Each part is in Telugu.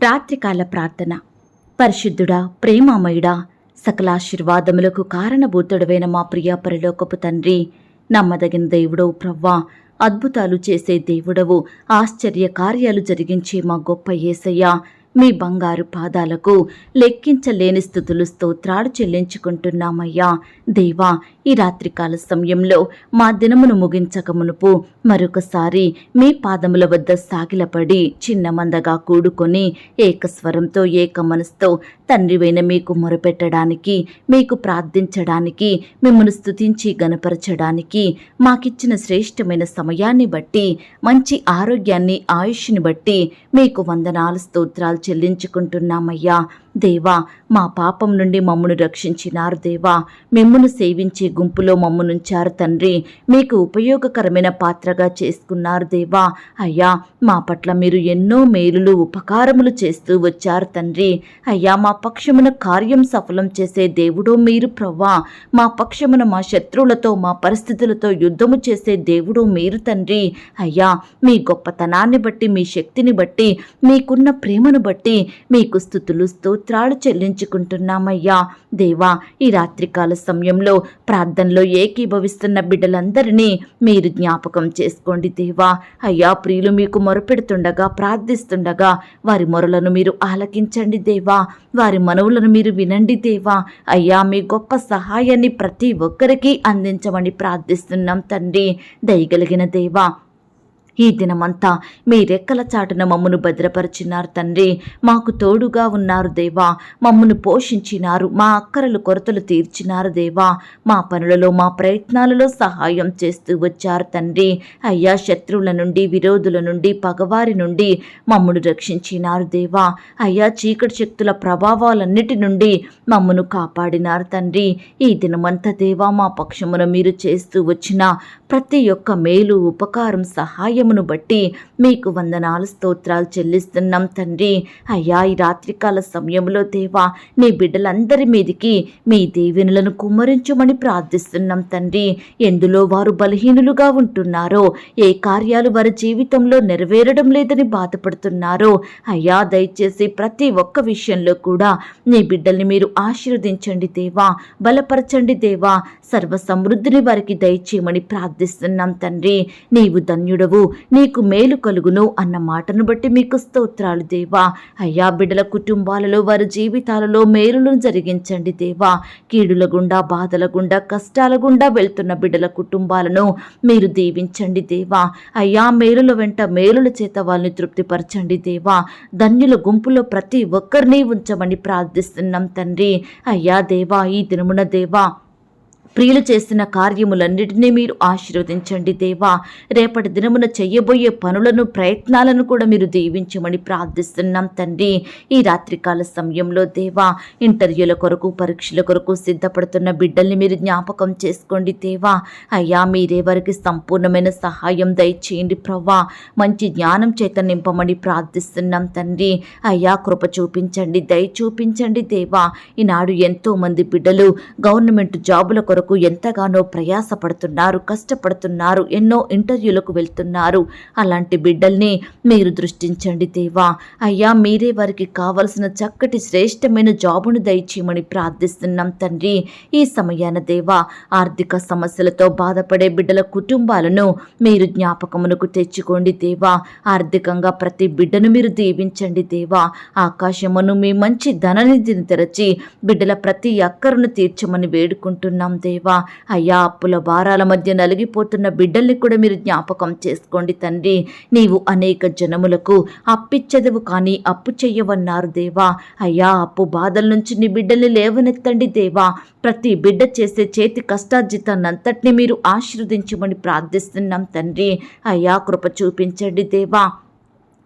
రాత్రికాల ప్రార్థన. పరిశుద్ధుడా ప్రేమామయుడా సకలాశీర్వాదములకు కారణభూతుడవైన మా ప్రియ పరిలోకపు తండ్రి నమ్మదగిన దేవుడవు ప్రవ్వా అద్భుతాలు చేసే దేవుడవు ఆశ్చర్య కార్యాలు జరిగించే మా గొప్ప యేసయ్య మీ బంగారు పాదాలకు లెక్కించలేని స్థుతులు స్తోత్రాలు చెల్లించుకుంటున్నామయ్యా. దేవా ఈ రాత్రికాల సమయంలో మా దినమును ముగించక మునుపు మరొకసారి మీ పాదముల వద్ద సాగిలపడి చిన్న మందగా కూడుకొని ఏకస్వరంతో ఏక మనసుతో తండ్రివైన మీకు మొరపెట్టడానికి మీకు ప్రార్థించడానికి మిమ్మల్ని స్థుతించి గనపరచడానికి మాకిచ్చిన శ్రేష్టమైన సమయాన్ని బట్టి మంచి ఆరోగ్యాన్ని ఆయుష్ని బట్టి మీకు వందనాలు స్తోత్రాలు చెల్లించుకుంటున్నామయ్యా. దేవా మా పాపం నుండి మమ్మను రక్షించినారు దేవా. మిమ్మును సేవించే గుంపులో మమ్మునుంచారు తండ్రి. మీకు ఉపయోగకరమైన పాత్రగా చేసుకున్నారు దేవా. అయ్యా మా పట్ల మీరు ఎన్నో మేలులు ఉపకారములు చేస్తూ వచ్చారు తండ్రి. అయ్యా మా పక్షమున కార్యం సఫలం చేసే దేవుడో మీరు ప్రవ్వా. మా పక్షమున మా శత్రువులతో మా పరిస్థితులతో యుద్ధము చేసే దేవుడో మీరు తండ్రి. అయ్యా మీ గొప్పతనాన్ని బట్టి మీ శక్తిని బట్టి మీకున్న ప్రేమను బట్టి మీకు స్థుతులు స్తోత్రాలు చెల్లించుకుంటున్నామయ్యా. దేవా ఈ రాత్రికాల సమయంలో ప్రార్థనలో ఏకీభవిస్తున్న బిడ్డలందరినీ మీరు జ్ఞాపకం చేసుకోండి దేవా. అయ్యా ప్రియులు మీకు మొరపెడుతుండగా ప్రార్థిస్తుండగా వారి మొరలను మీరు ఆలకించండి దేవా. వారి మనవులను మీరు వినండి దేవా. అయ్యా మీ గొప్ప సహాయాన్ని ప్రతి ఒక్కరికి అందించమని ప్రార్థిస్తున్నాం తండ్రి. దయగలిగిన దేవా ఈ దినమంతా మీ రెక్కల చాటున మమ్మను భద్రపరిచినారు తండ్రి. మాకు తోడుగా ఉన్నారు దేవా. మమ్మను పోషించినారు. మా అక్కరలు కొరతలు తీర్చినారు దేవా. మా పనులలో మా ప్రయత్నాలలో సహాయం చేస్తూ వచ్చారు తండ్రి. అయ్యా శత్రువుల నుండి విరోధుల నుండి పగవారి నుండి మమ్మను రక్షించినారు దేవా. అయ్యా చీకటి శక్తుల ప్రభావాలన్నిటి నుండి మమ్మను కాపాడినారు తండ్రి. ఈ దినమంతా దేవా మా పక్షమున మీరు చేస్తూ వచ్చిన ప్రతి ఒక్క మేలు ఉపకారం సహాయమును బట్టి మీకు వందనాలు స్తోత్రాలు చెల్లిస్తున్నాం తండ్రి. అయ్యా ఈ రాత్రికాల సమయంలో దేవా నీ బిడ్డలందరి మీదికి మీ దీవెనలను కుమ్మరించమని ప్రార్థిస్తున్నాం తండ్రి. ఎందులో వారు బలహీనులుగా ఉంటున్నారో ఏ కార్యాలు వారి జీవితంలో నెరవేరడం లేదని బాధపడుతున్నారో అయ్యా దయచేసి ప్రతి ఒక్క విషయంలో కూడా నీ బిడ్డల్ని మీరు ఆశీర్వదించండి దేవా బలపరచండి దేవా సర్వ సమృద్ధిని వారికి దయచేయమని ప్రార్థిస్తున్నాం తండ్రి. నీవు ధన్యుడవు. నీకు మేలు కలుగును అన్న మాటను బట్టి మీకు స్తోత్రాలు దేవా. అయ్యా బిడ్డల కుటుంబాలలో వారి జీవితాలలో మేలులను జరిగించండి దేవా. కీడుల గుండా బాధల గుండా కష్టాల గుండా వెళ్తున్న బిడ్డల కుటుంబాలను మీరు దీవించండి దేవా. అయ్యా మేలుల వెంట మేలుల చేత వాళ్ళని తృప్తిపరచండి దేవా. ధన్యుల గుంపులో ప్రతి ఒక్కరిని ఉంచమని ప్రార్థిస్తున్నాం తండ్రి. అయ్యా దేవా ఈ దినమున దేవా ప్రియులు చేసిన కార్యములన్నిటినీ మీరు ఆశీర్వదించండి దేవా. రేపటి దినమున చెయ్యబోయే పనులను ప్రయత్నాలను కూడా మీరు దీవించమని ప్రార్థిస్తున్నాం తండ్రి. ఈ రాత్రికాల సమయంలో దేవా ఇంటర్వ్యూల కొరకు పరీక్షల కొరకు సిద్ధపడుతున్న బిడ్డల్ని మీరు జ్ఞాపకం చేసుకోండి దేవా. అయ్యా మీరే వారికి సంపూర్ణమైన సహాయం దయచేయండి ప్రవ్వా. మంచి జ్ఞానం చేత నింపమని ప్రార్థిస్తున్నాం తండ్రి. అయ్యా కృప చూపించండి దయ చూపించండి దేవా. ఈనాడు ఎంతో మంది బిడ్డలు గవర్నమెంట్ జాబుల కొరకు ఎంతగానో ప్రయాసపడుతున్నారు కష్టపడుతున్నారు ఎన్నో ఇంటర్వ్యూలకు వెళ్తున్నారు. అలాంటి బిడ్డల్ని మీరు దృష్టించండి దేవా. అయ్యా మీరే వారికి కావలసిన చక్కటి శ్రేష్టమైన జాబును దయచేయమని ప్రార్థిస్తున్నాం తండ్రి. ఈ సమయాన దేవా ఆర్థిక సమస్యలతో బాధపడే బిడ్డల కుటుంబాలను మీరు జ్ఞాపకమునకు తెచ్చుకోండి దేవా. ఆర్థికంగా ప్రతి బిడ్డను మీరు దీవించండి దేవా. ఆకాశమును మీ మంచి ధననిధిని తెరచి బిడ్డల ప్రతి అక్కరును తీర్చమని వేడుకుంటున్నాం దేవా. అయ్యా అప్పుల భారాల మధ్య నలిగిపోతున్న బిడ్డల్ని కూడా మీరు జ్ఞాపకం చేసుకోండి తండ్రి. నీవు అనేక జనములకు అప్పిచ్చదవు కానీ అప్పు చెయ్యవన్నారు దేవా. అయ్యా అప్పు బాధల నుంచి నీ బిడ్డల్ని లేవనెత్తండి దేవా. ప్రతి బిడ్డ చేసే చేతి కష్టార్జితాన్నంతటిని మీరు ఆశీర్వదించమని ప్రార్థిస్తున్నాం తండ్రి. అయ్యా కృప చూపించండి దేవా.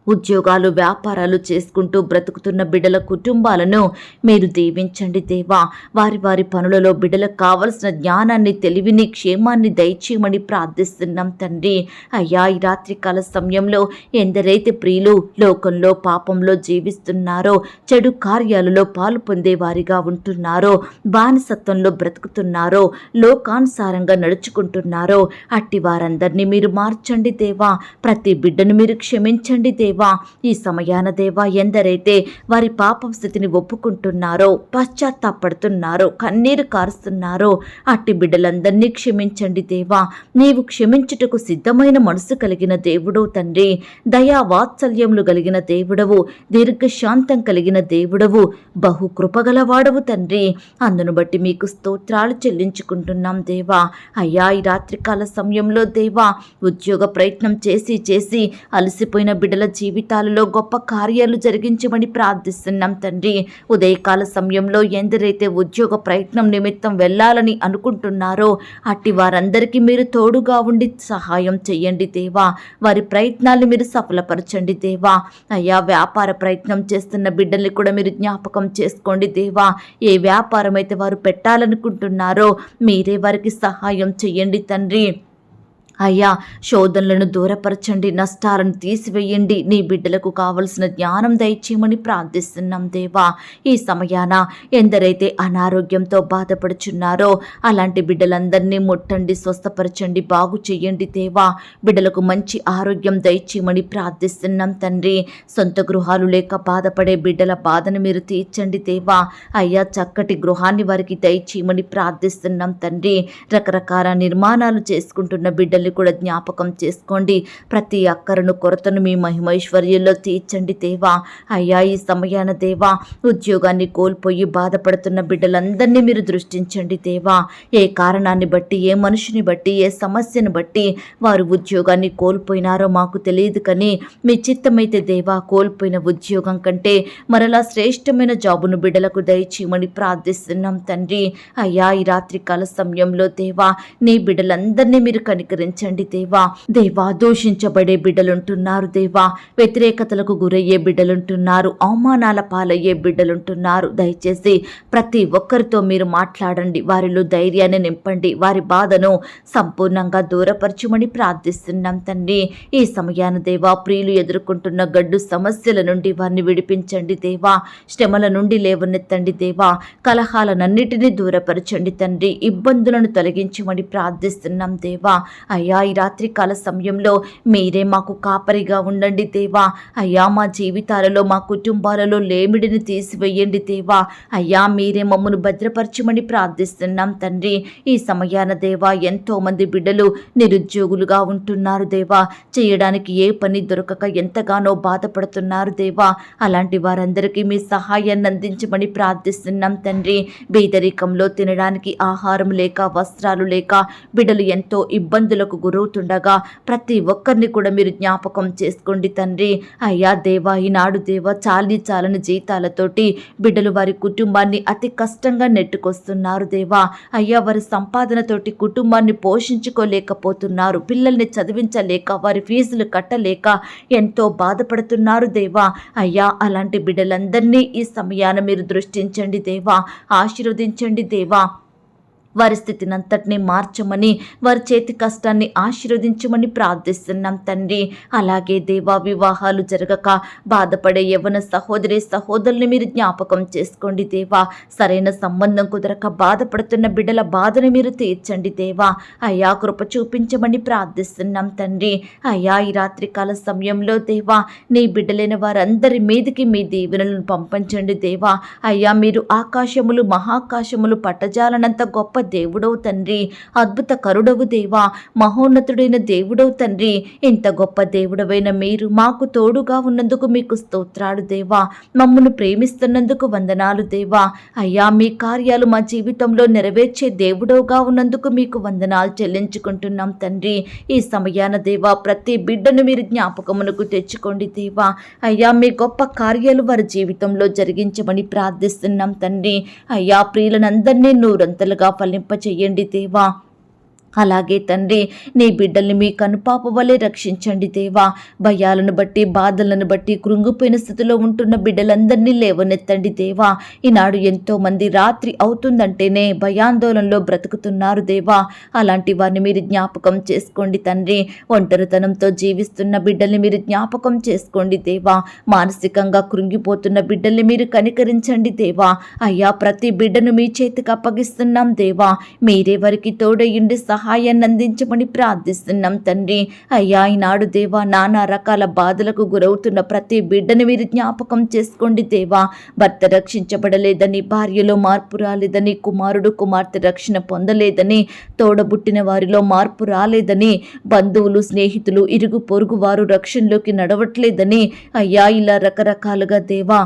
ఉద్యోగాలు వ్యాపారాలు చేసుకుంటూ బ్రతుకుతున్న బిడ్డల కుటుంబాలను మీరు దీవించండి దేవా. వారి వారి పనులలో బిడ్డలకు కావలసిన జ్ఞానాన్ని తెలివిని క్షేమాన్ని దయచేయమని ప్రార్థిస్తున్నాం తండ్రి. అయ్యా ఈ రాత్రికాల సమయంలో ఎందరైతే ప్రియులు లోకంలో పాపంలో జీవిస్తున్నారో చెడు కార్యాలలో పాలు పొందేవారిగా ఉంటున్నారో బానిసత్వంలో బ్రతుకుతున్నారో లోకానుసారంగా నడుచుకుంటున్నారో అట్టి వారందరినీ మీరు మార్చండి దేవా. ప్రతి బిడ్డను మీరు క్షమించండి దేవా. దేవా ఈ సమయాన దేవా ఎందరైతే వారి పాపం స్థితిని ఒప్పుకుంటున్నారో పశ్చాత్తాపడుతున్నారో కన్నీరు కారుస్తున్నారో అట్టి బిడ్డలందరినీ క్షమించండి దేవా. నీవు క్షమించుటకు సిద్ధమైన మనసు కలిగిన దేవుడవు తండ్రి. దయా వాత్సల్యములు కలిగిన దేవుడవు. దీర్ఘశాంతం కలిగిన దేవుడవు. బహు కృపగలవాడవు తండ్రి. అందును బట్టి మీకు స్తోత్రాలు చెల్లించుకుంటున్నాం దేవా. అయ్యా ఈ రాత్రికాల సమయంలో దేవా ఉద్యోగ ప్రయత్నం చేసి చేసి అలసిపోయిన బిడ్డల జీవితాలలో గొప్ప కార్యాలు జరిగించమని ప్రార్థిస్తున్నాం తండ్రి. ఉదయకాల సమయంలో ఎందరైతే ఉద్యోగ ప్రయత్నం నిమిత్తం వెళ్ళాలని అనుకుంటున్నారో అట్టి వారందరికీ మీరు తోడుగా ఉండి సహాయం చెయ్యండి దేవా. వారి ప్రయత్నాలు మీరు సఫలపరచండి దేవా. అయ్యా వ్యాపార ప్రయత్నం చేస్తున్న బిడ్డల్ని కూడా మీరు జ్ఞాపకం చేసుకోండి దేవా. ఏ వ్యాపారం అయితే వారు పెట్టాలనుకుంటున్నారో మీరే వారికి సహాయం చెయ్యండి తండ్రి. అయ్యా శోధనలను దూరపరచండి నష్టాలను తీసివేయండి. నీ బిడ్డలకు కావలసిన జ్ఞానం దయచేయమని ప్రార్థిస్తున్నాం దేవా. ఈ సమయాన ఎందరైతే అనారోగ్యంతో బాధపడుచున్నారో అలాంటి బిడ్డలందరినీ ముట్టండి స్వస్థపరచండి బాగు చేయండి దేవా. బిడ్డలకు మంచి ఆరోగ్యం దయచేయమని ప్రార్థిస్తున్నాం తండ్రి. సొంత గృహాలు లేక బాధపడే బిడ్డల బాధను మీరు తీర్చండి దేవా. అయ్యా చక్కటి గృహాన్ని వారికి దయచేయమని ప్రార్థిస్తున్నాం తండ్రి. రకరకాల నిర్మాణాలు చేసుకుంటున్న బిడ్డలు బిడ్డల్ని కూడా జ్ఞాపకం చేసుకోండి. ప్రతి అక్కరను కొరతను మీ మహిమైశ్వర్యంలో తీర్చండి దేవా. అయ్యా ఈ సమయాన దేవా ఉద్యోగాన్ని కోల్పోయి బాధపడుతున్న బిడ్డలందరినీ మీరు దృష్టించండి దేవా. ఏ కారణాన్ని బట్టి ఏ మనిషిని బట్టి ఏ సమస్యను బట్టి వారు ఉద్యోగాన్ని కోల్పోయినారో మాకు తెలియదు కానీ మీ చిత్తమైతే దేవా కోల్పోయిన ఉద్యోగం కంటే మరలా శ్రేష్టమైన జాబును బిడ్డలకు దయచేయమని ప్రార్థిస్తున్నాం తండ్రి. అయ్యా ఈ రాత్రికాల సమయంలో దేవా నీ బిడ్డలందరినీ మీరు కనికరించండి దేవా. దేవా దూషించబడే బిడ్డలుంటున్నారు దేవా. వ్యతిరేకతలకు గురయ్యే బిడ్డలుంటున్నారు. అవమానాల పాలయ్యే బిడ్డలుంటున్నారు. దయచేసి ప్రతి ఒక్కరితో మీరు మాట్లాడండి. వారిలో ధైర్యాన్ని నింపండి. వారి బాధను సంపూర్ణంగా దూరపరచమని ప్రార్థిస్తున్నాం తండ్రి. ఈ సమయాన దేవా ప్రియులు ఎదుర్కొంటున్న గడ్డు సమస్యల నుండి వారిని విడిపించండి దేవా. శ్రమల నుండి లేవనెత్తండి దేవా. కలహాలనన్నిటినీ దూరపరచండి తండ్రి. ఇబ్బందులను తొలగించమని ప్రార్థిస్తున్నాం దేవా. అయ్యా ఈ రాత్రికాల సమయంలో మీరే మాకు కాపరిగా ఉండండి దేవా. అయ్యా మా జీవితాలలో మా కుటుంబాలలో లేమిడిని తీసివేయండి దేవా. అయ్యా మీరే మమ్మను భద్రపరచమని ప్రార్థిస్తున్నాం తండ్రి. ఈ సమయాన దేవా ఎంతో మంది బిడ్డలు నిరుద్యోగులుగా ఉంటున్నారు దేవా. చేయడానికి ఏ పని దొరకక ఎంతగానో బాధపడుతున్నారు దేవా. అలాంటి వారందరికీ మీ సహాయాన్ని అందించమని ప్రార్థిస్తున్నాం తండ్రి. బీదరికంలో తినడానికి ఆహారం లేక వస్త్రాలు లేక బిడ్డలు ఎంతో ఇబ్బందులకు గురవుతుండగా ప్రతి ఒక్కరిని కూడా మీరు జ్ఞాపకం చేసుకోండి తండ్రి. అయ్యా దేవా ఈనాడు దేవా చాలని చాలని జీతాలతోటి బిడ్డలు వారి కుటుంబాన్ని అతి కష్టంగా నెట్టుకొస్తున్నారు దేవా. అయ్యా వారి సంపాదనతోటి కుటుంబాన్ని పోషించుకోలేకపోతున్నారు. పిల్లల్ని చదివించలేక వారి ఫీజులు కట్టలేక ఎంతో బాధపడుతున్నారు దేవా. అయ్యా అలాంటి బిడ్డలందరినీ ఈ సమయాన మీరు దృష్టించండి దేవా. ఆశీర్వదించండి దేవా. వారి స్థితినంతటిని మార్చమని వారి చేతి కష్టాన్ని ఆశీర్వదించమని ప్రార్థిస్తున్నాం తండ్రి. అలాగే దేవా వివాహాలు జరగక బాధపడే యవన సహోదరి సహోదరుని మీరు జ్ఞాపకం చేసుకోండి దేవా. సరైన సంబంధం కుదరక బాధపడుతున్న బిడ్డల బాధను మీరు తీర్చండి దేవా. అయ్యా కృప చూపించమని ప్రార్థిస్తున్నాం తండ్రి. అయ్యా ఈ రాత్రికాల సమయంలో దేవా నీ బిడ్డలైన వారందరి మీదికి మీ దీవెనలను పంపించండి దేవా. అయ్యా మీరు ఆకాశములు మహాకాశములు పట్టజాలనంత గొప్ప దేవుడవు తండ్రి. అద్భుత కరుడవు దేవా. మహోన్నతుడైన దేవుడవు తండ్రి. ఇంత గొప్ప దేవుడవైన మీరు మాకు తోడుగా ఉన్నందుకు మీకు స్తోత్రాలు దేవా. మమ్మను ప్రేమిస్తున్నందుకు వందనాలు దేవా. అయ్యా మీ కార్యాలు మా జీవితంలో నెరవేర్చే దేవుడవుగా ఉన్నందుకు మీకు వందనాలు చెల్లించుకుంటున్నాం తండ్రి. ఈ సమయాన దేవా ప్రతి బిడ్డను మీరు జ్ఞాపకమునకు తెచ్చుకోండి దేవా. అయ్యా మీ గొప్ప కార్యాలు వారి జీవితంలో జరిగించమని ప్రార్థిస్తున్నాం తండ్రి. అయ్యా ప్రియులనందరినీ నూరంతలుగా ఫలి ఫలింపచేయండి దేవా. అలాగే తండ్రి నీ బిడ్డల్ని మీ కనుపాప వలె రక్షించండి దేవా. భయాలను బట్టి బాధలను బట్టి కృంగిపోయిన స్థితిలో ఉంటున్న బిడ్డలందరినీ లేవనెత్తండి దేవా. ఈనాడు ఎంతో మంది రాత్రి అవుతుందంటేనే భయాందోళనలో బ్రతుకుతున్నారు దేవా. అలాంటి వారిని మీరు జ్ఞాపకం చేసుకోండి తండ్రి. ఒంటరితనంతో జీవిస్తున్న బిడ్డల్ని మీరు జ్ఞాపకం చేసుకోండి దేవా. మానసికంగా కృంగిపోతున్న బిడ్డల్ని మీరు కనికరించండి దేవా. అయ్యా ప్రతి బిడ్డను మీ చేతికి అప్పగిస్తున్నాం దేవా. మీరే వారికి తోడయ్యుండి సహాయాన్ని అందించమని ప్రార్థిస్తున్నాం తండ్రి. అయ్యా ఈనాడు దేవా నానా రకాల బాధలకు గురవుతున్న ప్రతి బిడ్డని మీరు జ్ఞాపకం చేసుకోండి దేవా. భర్త రక్షించబడలేదని భార్యలో మార్పు రాలేదని కుమారుడు కుమార్తె రక్షణ పొందలేదని తోడబుట్టిన వారిలో మార్పు రాలేదని బంధువులు స్నేహితులు ఇరుగు పొరుగు వారు రక్షణలోకి నడవట్లేదని అయ్యా ఇలా రకరకాలుగా దేవా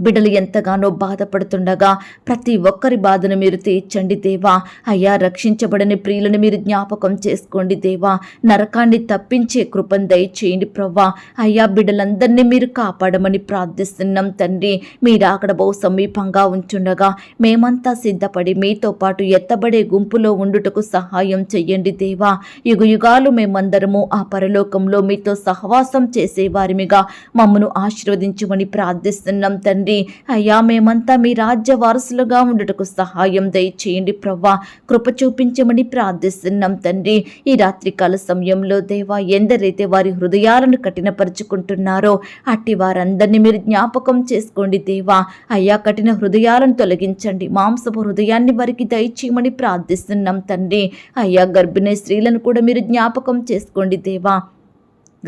బిడ్డలు ఎంతగానో బాధపడుతుండగా ప్రతి ఒక్కరి బాధను మీరు తీర్చండి దేవా. అయ్యా రక్షించబడని ప్రియులను మీరు జ్ఞాపకం చేసుకోండి దేవా. నరకాన్ని తప్పించే కృపను దయచేయండి ప్రవ్వా. అయ్యా బిడ్డలందరినీ మీరు కాపాడమని ప్రార్థిస్తున్నాం తండ్రి. మీరు అక్కడ బహు సమీపంగా ఉంచుండగా మేమంతా సిద్ధపడి మీతో పాటు ఎత్తబడే గుంపులో ఉండుటకు సహాయం చెయ్యండి దేవా. యుగ యుగాలు మేమందరము ఆ పరలోకంలో మీతో సహవాసం చేసేవారిమిగా మమ్మను ఆశీర్వదించమని ప్రార్థిస్తున్నాం తండ్రి. అయ్యా మేమంతా మీ రాజ్య వారసులుగా ఉండటకు సహాయం దయచేయండి ప్రవ్వా. కృప చూపించమని ప్రార్థిస్తున్నాం తండ్రి. ఈ రాత్రికాల సమయంలో దేవా ఎందరైతే వారి హృదయాలను కఠినపరుచుకుంటున్నారో అట్టి వారందరినీ మీరు జ్ఞాపకం చేసుకోండి దేవా. అయ్యా కఠిన హృదయాలను తొలగించండి. మాంసపు హృదయాన్ని వారికి దయచేయమని ప్రార్థిస్తున్నాం తండ్రి. అయ్యా గర్భిణీ స్త్రీలను కూడా మీరు జ్ఞాపకం చేసుకోండి దేవా.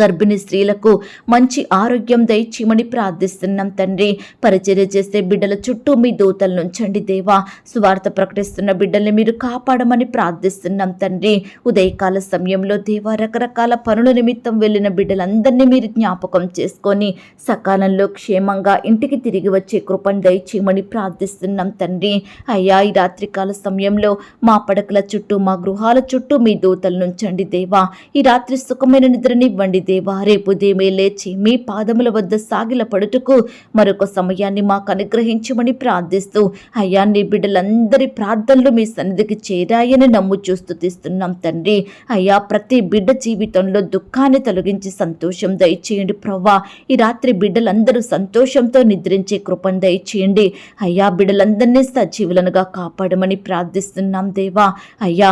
గర్భిణీ స్త్రీలకు మంచి ఆరోగ్యం దయచేయమని ప్రార్థిస్తున్నాం తండ్రి. పరిచర్య చేసే బిడ్డల చుట్టూ మీ దూతలు నుంచండి దేవా. సువార్త ప్రకటిస్తున్న బిడ్డల్ని మీరు కాపాడమని ప్రార్థిస్తున్నాం తండ్రి. ఉదయకాల సమయంలో దేవా రకరకాల పనుల నిమిత్తం వెళ్ళిన బిడ్డలందరినీ మీరు జ్ఞాపకం చేసుకొని సకాలంలో క్షేమంగా ఇంటికి తిరిగి వచ్చే కృపను దయచేయమని ప్రార్థిస్తున్నాం తండ్రి. అయ్యా ఈ రాత్రికాల సమయంలో మా పడకల చుట్టూ మా గృహాల చుట్టూ మీ దూతలు నుంచండి దేవా. ఈ రాత్రి సుఖమైన నిద్రనివ్వండి దేవా రేపు దేమే లేచి మీ పాదముల వద్ద సాగిల పడుటకు మరొక సమయాన్ని మాకు అనుగ్రహించమని ప్రార్థిస్తూ అయ్యా నీ బిడ్డలందరి ప్రార్థనలు మీ సన్నిధికి చేరాయని నమ్ము చూస్తుతిస్తున్నాం తండ్రి. అయ్యా ప్రతి బిడ్డ జీవితంలో దుఃఖాన్ని తొలగించి సంతోషం దయచేయండి ప్రవ్వా. ఈ రాత్రి బిడ్డలందరూ సంతోషంతో నిద్రించే కృపను దయచేయండి. అయ్యా బిడ్డలందరినీ సజీవులనుగా కాపాడమని ప్రార్థిస్తున్నాం దేవా. అయ్యా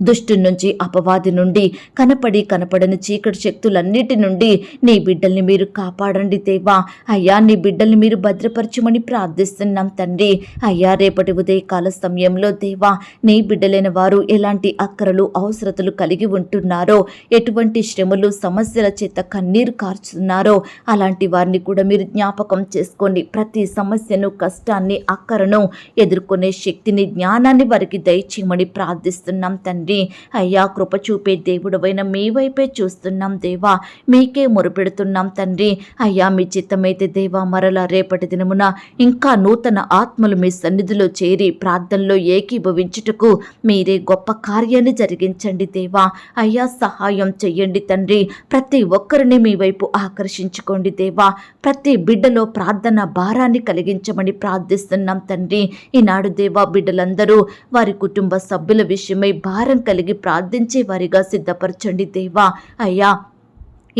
దుష్టు నుంచి అపవాది నుండి కనపడి కనపడని చీకటి శక్తులన్నిటి నుండి నీ బిడ్డల్ని మీరు కాపాడండి దేవా. అయ్యా నీ బిడ్డల్ని మీరు భద్రపరచమని ప్రార్థిస్తున్నాం తండ్రి. అయ్యా రేపటి ఉదయకాల సమయంలో దేవా నీ బిడ్డలైన వారు ఎలాంటి అక్కరలు అవసరతలు కలిగి ఉంటున్నారో ఎటువంటి శ్రమలు సమస్యల చేత కన్నీరు కార్చుతున్నారో అలాంటి వారిని కూడా మీరు జ్ఞాపకం చేసుకోండి. ప్రతి సమస్యను కష్టాన్ని అక్కరను ఎదుర్కొనే శక్తిని జ్ఞానాన్ని వారికి దయచేయమని ప్రార్థిస్తున్నాం తండ్రి. అయ్యా కృప చూపే దేవుడవైన మీ వైపే చూస్తున్నాం దేవా. మీకే మొరుపెడుతున్నాం తండ్రి. అయ్యా మీ చిత్తమైతే దేవా మరలా రేపటి దినమున ఇంకా నూతన ఆత్మలు మీ సన్నిధిలో చేరి ప్రార్థనలో ఏకీభవించుటకు మీరే గొప్ప కార్యాన్ని జరిగించండి దేవా. అయ్యా సహాయం చెయ్యండి తండ్రి. ప్రతి ఒక్కరిని మీ వైపు ఆకర్షించుకోండి దేవా. ప్రతి బిడ్డలో ప్రార్థన భారాన్ని కలిగించమని ప్రార్థిస్తున్నాం తండ్రి. ఈనాడు దేవా బిడ్డలందరూ వారి కుటుంబ సభ్యుల విషయమై భారం కలిగి ప్రార్థించే వారిగా సిద్ధపరచండి దేవా. అయ్యా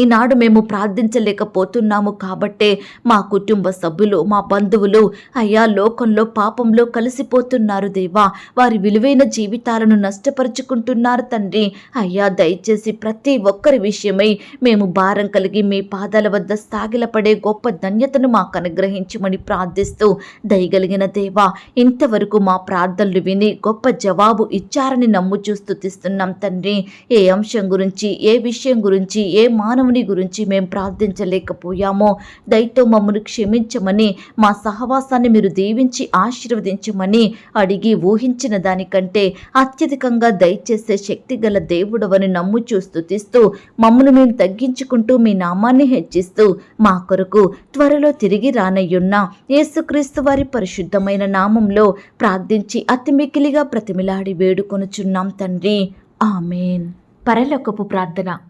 ఈనాడు మేము ప్రార్థించలేకపోతున్నాము కాబట్టే మా కుటుంబ సభ్యులు మా బంధువులు అయ్యా లోకంలో పాపంలో కలిసిపోతున్నారు దేవా. వారి విలువైన జీవితాలను నష్టపరుచుకుంటున్నారు తండ్రి. అయ్యా దయచేసి ప్రతి ఒక్కరి విషయమై మేము భారం కలిగి మీ పాదాల వద్ద సాగిలపడే గొప్ప ధన్యతను మాకు అనుగ్రహించమని ప్రార్థిస్తూ దయగలిగిన దేవా ఇంతవరకు మా ప్రార్థనలు విని గొప్ప జవాబు ఇచ్చారని నమ్ము చూస్తూ తీస్తున్నాం తండ్రి. ఏ అంశం గురించి ఏ విషయం గురించి ఏ మానవుని గురించి మేము ప్రార్థించలేకపోయామో. దయతో మమ్మల్ని క్షమించమని మా సహవాసాన్ని మీరు దీవించి ఆశీర్వదించమని అడిగి ఊహించిన దానికంటే అత్యధికంగా దయచేసే శక్తి గల దేవుడవని నమ్ము చూస్తూ తీస్తూ మమ్మల్ని మేము తగ్గించుకుంటూ మీ నామాన్ని హెచ్చిస్తూ మా కొరకు త్వరలో తిరిగి రానయ్యున్న యేసుక్రీస్తు వారి పరిశుద్ధమైన నామంలో ప్రార్థించి అతి మికిలిగా ప్రతిమిలాడి వేడుకొనుచున్నాం తండ్రి. ఆమెన్. పరలోకపు ప్రార్థన.